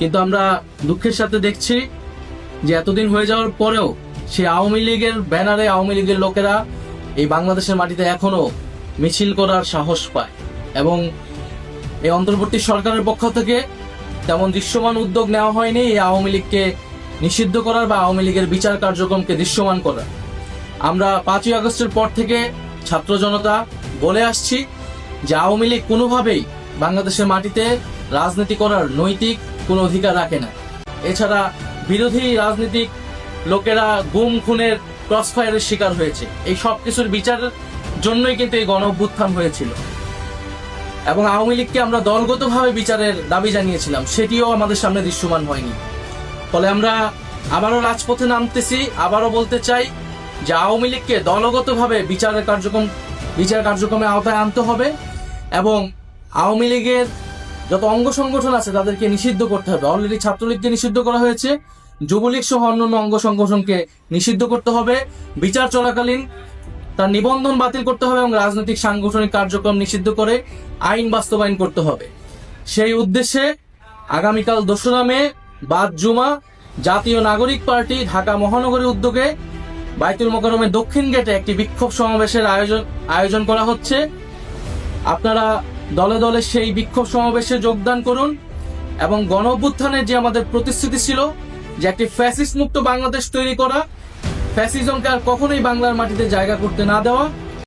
কিন্তু আমরা দুঃখের সাথে দেখছি যে এতদিন হয়ে যাওয়ার পরেও সেই আওয়ামী লীগের ব্যানারে আওয়ামী লীগের লোকেরা এই বাংলাদেশের মাটিতে এখনও মিছিল করার সাহস পায়। এবং এই অন্তর্বর্তী সরকারের পক্ষ থেকে তেমন দৃশ্যমান উদ্যোগ নেওয়া হয়নি এই আওয়ামী লীগকে নিষিদ্ধ করার বা আওয়ামী লীগের বিচার কার্যক্রমকে দৃশ্যমান করার। আমরা পাঁচই আগস্টের পর থেকে ছাত্র জনতা বলে আসছি যে আওয়ামী লীগ কোনোভাবেই বাংলাদেশের মাটিতে রাজনীতি করার নৈতিক কোনো অধিকার রাখে না। এছাড়া বিরোধী রাজনীতিক লোকেরা গুম, খুনের, ক্রসফায়ারের শিকার হয়েছে। এই সব কিছুর বিচারের জন্যই কিন্তু এই গণ হয়েছিল। এবং আওয়ামী লীগকে আমরা দলগতভাবে বিচারের দাবি জানিয়েছিলাম, সেটিও আমাদের সামনে দৃশ্যমান হয়নি। ফলে আমরা আবারও রাজপথে নামতেছি, আবারও বলতে চাই যে আওয়ামী লীগকে দলগতভাবে বিচারের কার্যক্রম, বিচার কার্যক্রমে আওতায় আনতে হবে এবং আওয়ামী লীগের যত অঙ্গ সংগঠন আছে তাদেরকে নিষিদ্ধ করতে হবে। অলরেডি ছাত্রলীগকে নিষিদ্ধ করা হয়েছে। যুবলীগ সহ অন্যান্য অঙ্গ সংগঠনকে নিষিদ্ধ করতে হবে। বিচার চলাকালীন তার নিবন্ধন বাতিল করতে হবে এবং রাজনৈতিক সাংগঠনিক কার্যক্রম নিষিদ্ধ করে আইন বাস্তবায়ন করতে হবে। সেই উদ্দেশ্যে আগামীকাল দোসরা মে, বাদ জুমা, জাতীয় নাগরিক পার্টি ঢাকা মহানগরীর উদ্যোগে বাইতুল মোকারমের দক্ষিণ গেটে একটি বিক্ষোভ সমাবেশের আয়োজন আয়োজন করা হচ্ছে। আপনারা দলে দলে সেই বিক্ষোভ সমাবেশে যোগদান করুন এবং গণ যে আমাদের প্রতিশ্রুতি ছিল যে একটি ফ্যাসিস্ট মুক্ত বাংলাদেশ তৈরি করা, ফ্যাসিজমকে আর কখনোই বাংলার মাটিতে জায়গা করতে না দেওয়া